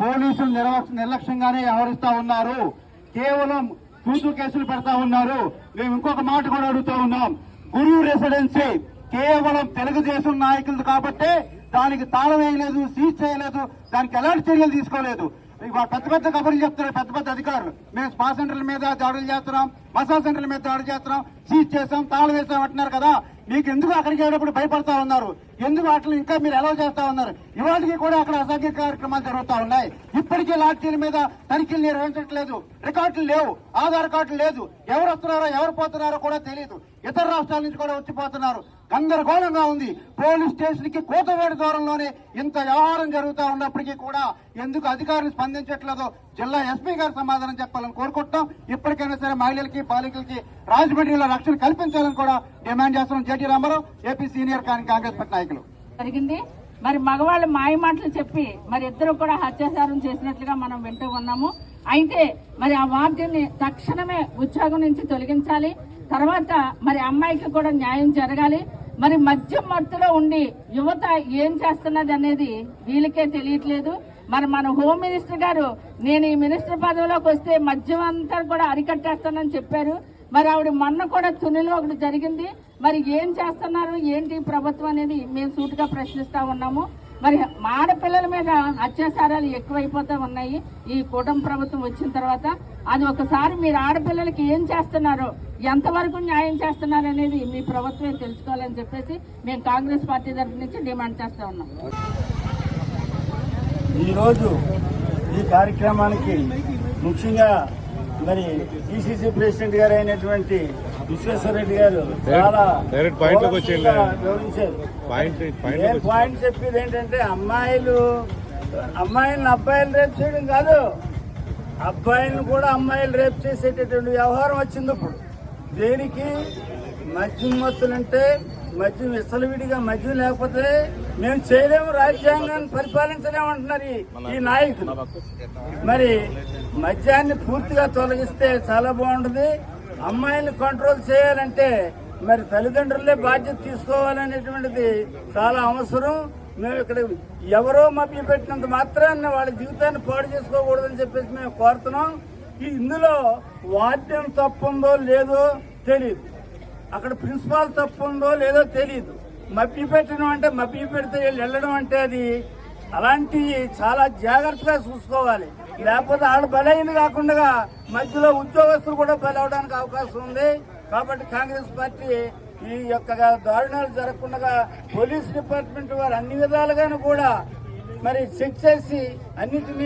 పోలీసులు నిర్లక్ష్యంగానే వ్యవహరిస్తా ఉన్నారు. కేవలం కూతురు కేసులు పెడతా ఉన్నారు. మేము ఇంకొక మాట కూడా అడుగుతా ఉన్నాం. గురువు రెసిడెన్సీ కేవలం తెలుగుదేశం నాయకులు కాబట్టే దానికి తాళం వేయలేదు సీజ్ చేయలేదు దానికి ఎలాంటి చర్యలు తీసుకోలేదు. పెద్ద పెద్ద కబుర్లు చెప్తున్నారు పెద్ద పెద్ద అధికారులు. మేము స్పా సెంటర్ల మీద దాడులు చేస్తున్నాం మసాజ్ సెంటర్ల మీద దాడులు చేస్తున్నాం సీజ్ చేస్తాం తాళం వేస్తాం అంటున్నారు కదా. మీకు ఎందుకు అక్కడికి వెళ్ళినప్పుడు భయపడతా ఉన్నారు? ఎందుకు వాటిని ఇంకా మీరు ఎలా చేస్తా ఉన్నారు? ఇవాళకి కూడా అక్కడ అసాధ్య కార్యక్రమాలు జరుగుతూ ఉన్నాయి. ఇప్పటికీ లాడ్జీల మీద తనిఖీలు నిర్వహించట్లేదు. రికార్డులు లేవు. ఆధార్ కార్డులు లేదు. ఎవరు వస్తున్నారో ఎవరు పోతున్నారో కూడా తెలియదు ఇతర రాష్ట్రాల నుంచి కూడా వచ్చిపోతున్నారు. గందరగోళంగా ఉంది. పోలీస్ స్టేషన్కి కోతవేడి దూరంలోనే ఇంత వ్యవహారం జరుగుతూ ఉన్నప్పటికీ కూడా ఎందుకు అధికారులు స్పందించట్లేదో జిల్లా ఎస్పీ గారు సమాధానం చెప్పాలని కోరుకుంటున్నాం. ఇప్పటికైనా సరే మహిళలకి బాలికలకి రాజమండ్రిలో రక్షణ కల్పించాలని కూడా డిమాండ్ చేస్తున్నాం. J T Rama Rao AP senior Congress party నాయకులు. జరిగింది. మరి మగవాళ్ళు మాయ మాటలు చెప్పి మరి ఇద్దరు కూడా హత్యాచారం చేసినట్లుగా మనం వింటూ ఉన్నాము. అయితే మరి ఆ వార్డుని తక్షణమే ఉద్యోగం నుంచి తొలగించాలి. తర్వాత మరి అమ్మాయికి కూడా న్యాయం జరగాలి. మరి మద్యం మత్తులో ఉండి యువత ఏం చేస్తున్నది అనేది వీళ్ళకే తెలియట్లేదు. మరి మన హోమ్ మినిస్టర్ గారు నేను ఈ మినిస్టర్ పదవిలోకి వస్తే మద్యం అంతా కూడా అరికట్టేస్తానని చెప్పారు. మరి ఆవిడ మొన్న కూడా తునిలో ఒకటి జరిగింది. మరి ఏం చేస్తున్నారు? ఏంటి ప్రభుత్వం అనేది మేము సూటిగా ప్రశ్నిస్తా ఉన్నాము. మరి ఆడపిల్లల మీద అత్యాచారాలు ఎక్కువైపోతూ ఉన్నాయి. ఈ కూటమి ప్రభుత్వం వచ్చిన తర్వాత అది ఒకసారి మీరు ఆడపిల్లలకి ఏం చేస్తున్నారో ఎంతవరకు న్యాయం చేస్తున్నారు అనేది మీ ప్రభుత్వమే తెలుసుకోవాలని చెప్పేసి మేము కాంగ్రెస్ పార్టీ తరఫు నుంచి డిమాండ్ చేస్తూ ఉన్నాం. ఈరోజు ఈ కార్యక్రమానికి ముఖ్యంగా మరి డిసిసి ప్రెసిడెంట్ గారు అయినటువంటి విశ్వేశ్వరరెడ్డి గారు చాలా. వివరించారు పాయింట్ పాయింట్ నేను పాయింట్ చెప్పేది ఏంటంటే అమ్మాయిలు అమ్మాయిలను అబ్బాయిలు రేపు చేయడం కాదు. అబ్బాయిలను కూడా అమ్మాయిలు రేపు చేసేటటువంటి వ్యవహారం వచ్చింది ఇప్పుడు. దేనికి? మద్యం మత్తులంటే మద్యం విసలవిడిగా మద్యం లేకపోతే మేము చేయలేము రాజ్యాంగాన్ని పరిపాలించలేము అంటున్నారు ఈ- ఈ నాయకులు. మరి మద్యాన్ని పూర్తిగా తొలగిస్తే చాలా బాగుంటుంది. అమ్మాయిని కంట్రోల్ చేయాలంటే మరి తల్లిదండ్రులే బాధ్యత తీసుకోవాలనేటువంటిది చాలా అవసరం. మేము ఇక్కడ ఎవరో మభ్య పెట్టినంత మాత్రాన్ని వాళ్ళ జీవితాన్ని పాడు చేసుకోకూడదని చెప్పేసి మేము కోరుతున్నాం. ఈ ఇందులో వాద్యం తప్పుందో లేదో తెలియదు అక్కడ ప్రిన్సిపాల్ తప్పుందో లేదో తెలియదు మభ్య పెట్టడం అంటే మభ్య పెడితే వెళ్ళడం అంటే అది అలాంటి చాలా జాగ్రత్తగా చూసుకోవాలి. లేకపోతే ఆడ బలైంది కాకుండా మధ్యలో ఉద్యోగస్తులు కూడా బలవడానికి అవకాశం ఉంది. కాబట్టి కాంగ్రెస్ పార్టీ ఈ యొక్క దారుణాలు జరగకుండా పోలీస్ డిపార్ట్మెంట్ వారు అన్ని విధాలుగాను కూడా మరి చెక్ చేసి అన్నిటినీ